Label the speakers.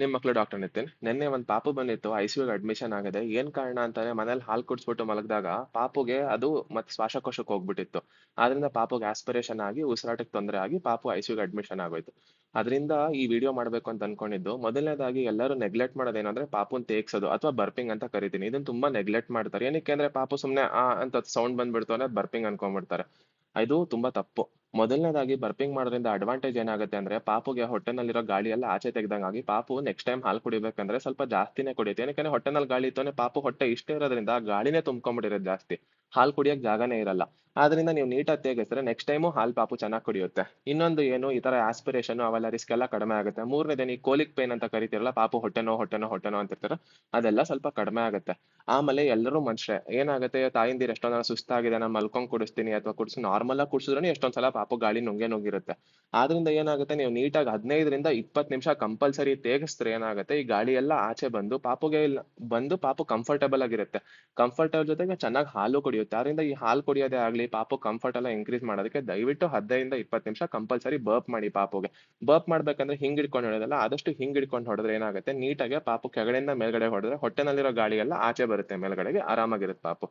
Speaker 1: ನಿಮ್ ಮಕ್ಳು ಡಾಕ್ಟರ್ ನಿತಿನ್, ನಿನ್ನೆ ಒಂದ್ ಪಾಪು ಬಂದಿತ್ತು ಐಸಿಯುಗೆ ಅಡ್ಮಿಷನ್ ಆಗಿದೆ. ಏನ್ ಕಾರಣ ಅಂತಾನೆ ಮನೇಲಿ ಹಾಲ್ ಕುಡಿಸ್ಬಿಟ್ಟು ಮಲಗಿದಾಗ ಪಾಪುಗೆ ಅದು ಮತ್ ಶ್ವಾಸಕೋಶಕ್ಕೆ ಹೋಗ್ಬಿಟ್ಟಿತ್ತು. ಆದ್ರಿಂದ ಪಾಪುಗೆ ಆಸ್ಪಿರೇಷನ್ ಆಗಿ ಉಸಿರಾಟಕ್ಕೆ ತೊಂದರೆ ಆಗಿ ಪಾಪು ಐಸಿಯುಗೆ ಅಡ್ಮಿಷನ್ ಆಗೋಯ್ತು. ಅದರಿಂದ ಈ ವಿಡಿಯೋ ಮಾಡ್ಬೇಕು ಅಂತ ಅನ್ಕೊಂಡಿದ್ದು, ಮೊದಲನೇದಾಗಿ ಎಲ್ಲರೂ ನೆಗ್ಲೆಕ್ಟ್ ಮಾಡೋದೇನಂದ್ರೆ ಪಾಪುನ್ ತೇಗ್ಸೋದು ಅಥವಾ ಬರ್ಪಿಂಗ್ ಅಂತ ಕರಿತೀನಿ. ಇದನ್ನ ತುಂಬಾ ನೆಗ್ಲೆಕ್ಟ್ ಮಾಡ್ತಾರೆ. ಏನಕ್ಕೆ ಅಂದ್ರೆ ಪಾಪು ಸುಮ್ನೆ ಆ ಅಂತ ಸೌಂಡ್ ಬಂದ್ಬಿಡ್ತು ಅಂದ್ರೆ ಬರ್ಪಿಂಗ್ ಅನ್ಕೊಂಡ್ಬಿಡ್ತಾರೆ. ಇದು ತುಂಬಾ ತಪ್ಪು. ಮೊದಲನೇದಾಗಿ ಬರ್ಪಿಂಗ್ ಮಾಡೋದ್ರಿಂದ ಅಡ್ವಾಂಟೇಜ್ ಏನಾಗುತ್ತೆ ಅಂದ್ರೆ ಪಾಪುಗೆ ಹೊಟ್ಟೆನಲ್ಲಿರೋ ಗಾಳಿ ಎಲ್ಲ ಆಚೆ ತೆಗ್ದಂಗಾಗಿ ಪಾಪು ನೆಕ್ಸ್ಟ್ ಟೈಮ್ ಹಾಲು ಕುಡಿಬೇಕಂದ್ರೆ ಸ್ವಲ್ಪ ಜಾಸ್ತಿನೇ ಕುಡಿಯುತ್ತೆ. ಏನಕ್ಕೆ ಹೊಟ್ಟೆನಲ್ಲಿ ಗಾಳಿ ಇತ್ತು ಪಾಪು ಹೊಟ್ಟೆ ಇಷ್ಟೇ ಇರೋದ್ರಿಂದ ಗಾಳಿನೇ ತುಂಬ್ಕೊಂಡ್ಬಿಟ್ಟಿರೋದು ಜಾಸ್ತಿ. ಹಾಲು ಕುಡಿಯಕ್ ಜಾಗನೇ ಇರಲ್ಲ. ಆದ್ರಿಂದ ನೀವು ನೀಟಾಗಿ ತೇಗಿಸಿದ್ರೆ ನೆಕ್ಸ್ಟ್ ಟೈಮು ಹಾಲು ಪಾಪು ಚೆನ್ನಾಗಿ ಕುಡಿಯುತ್ತೆ. ಇನ್ನೊಂದು ಏನು ಈ ತರ ಆಸ್ಪಿರೇಷನ್ ಅವೆಲ್ಲ ರಿಸ್ಕ್ ಎಲ್ಲ ಕಡಿಮೆ ಆಗುತ್ತೆ. ಮೂರನೇದೇನು ಈ ಕೋಲಿಕ್ ಪೇನ್ ಅಂತ ಕರಿತಿರಲ್ಲ, ಪಾಪು ಹೊಟ್ಟೆನೋ ಹೊಟ್ಟೆನೋ ಹೊಟ್ಟೆನೋ ಅಂತಿರ್ತಾರೆ. ಅದೆಲ್ಲ ಸ್ವಲ್ಪ ಕಡಿಮೆ ಆಗುತ್ತೆ. ಆಮೇಲೆ ಎಲ್ಲರೂ ಮನುಷ್ಯ ಏನಾಗುತ್ತೆ ತಾಯಿಂದಿರು ಎಷ್ಟೊಂದ್ ಸುಸ್ತಾಗಿದೆ ನಾನು ಮಲ್ಕೊಂಡ್ ಕುಡಿಸ್ತೀನಿ ಅಥವಾ ಕುಡಿಸಿ ನಾರ್ಮಲ್ ಆಗಿ ಕುಡಿಸಿದ್ರೆ ಎಷ್ಟೊಂದ್ ಸಲ ಪಾಪು ಗಾಳಿ ನುಂಗೆ ನುಂಗಿರುತ್ತೆ. ಆದ್ರಿಂದ ಏನಾಗುತ್ತೆ, ನೀವು ನೀಟಾಗಿ ಹದಿನೈದರಿಂದ ಇಪ್ಪತ್ತು ನಿಮಿಷ ಕಂಪಲ್ಸರಿ ತೇಗಿಸ್ತಾರೆ ಏನಾಗುತ್ತೆ, ಈ ಗಾಳಿ ಎಲ್ಲ ಆಚೆ ಬಂದು ಪಾಪುಗೆ ಬಂದು ಪಾಪು ಕಂಫರ್ಟಬಲ್ ಆಗಿರುತ್ತೆ. ಕಂಫರ್ಟಬಲ್ ಜೊತೆಗೆ ಚೆನ್ನಾಗಿ ಹಾಲು ಕುಡಿಯುತ್ತೆ. ಆದ್ರಿಂದ ಈ ಹಾಲು ಕುಡಿಯೋದೇ ಆಗಲಿ, ಪಾಪು ಕಂಫರ್ಟ್ ಎಲ್ಲ ಇನ್ಕ್ರೀಸ್ ಮಾಡೋದಕ್ಕೆ ದಯವಿಟ್ಟು ಹದಿನೈದಿಂದ ಇಪ್ಪತ್ತು ನಿಮಿಷ ಕಂಪಲ್ಸರಿ ಬರ್ಪ್ ಮಾಡಿ ಪಾಪುಗೆ. ಬರ್ಪ್ ಮಾಡ್ಬೇಕಂದ್ರೆ ಹಿಂಗ್ ಹಿಡ್ಕೊಂಡು ಹೊಡೋದಲ್ಲ, ಆದಷ್ಟು ಹಿಂಗ್ ಹಿಡ್ಕೊಂಡು ಹೊಡೆದ್ರೆ ಏನಾಗುತ್ತೆ? ನೀಟಾಗಿ ಪಾಪು ಕೆಳಗಡೆಯಿಂದ ಮೇಲ್ಗಡೆ ಹೊಡೆದ್ರೆ ಹೊಟ್ಟೆನಲ್ಲಿರೋ ಗಾಳಿ ಎಲ್ಲ ಆಚೆ ಬರುತ್ತೆ, ಮೇಲ್ಗಡೆಗೆ ಆರಾಮಾಗಿರುತ್ತೆ ಪಾಪು.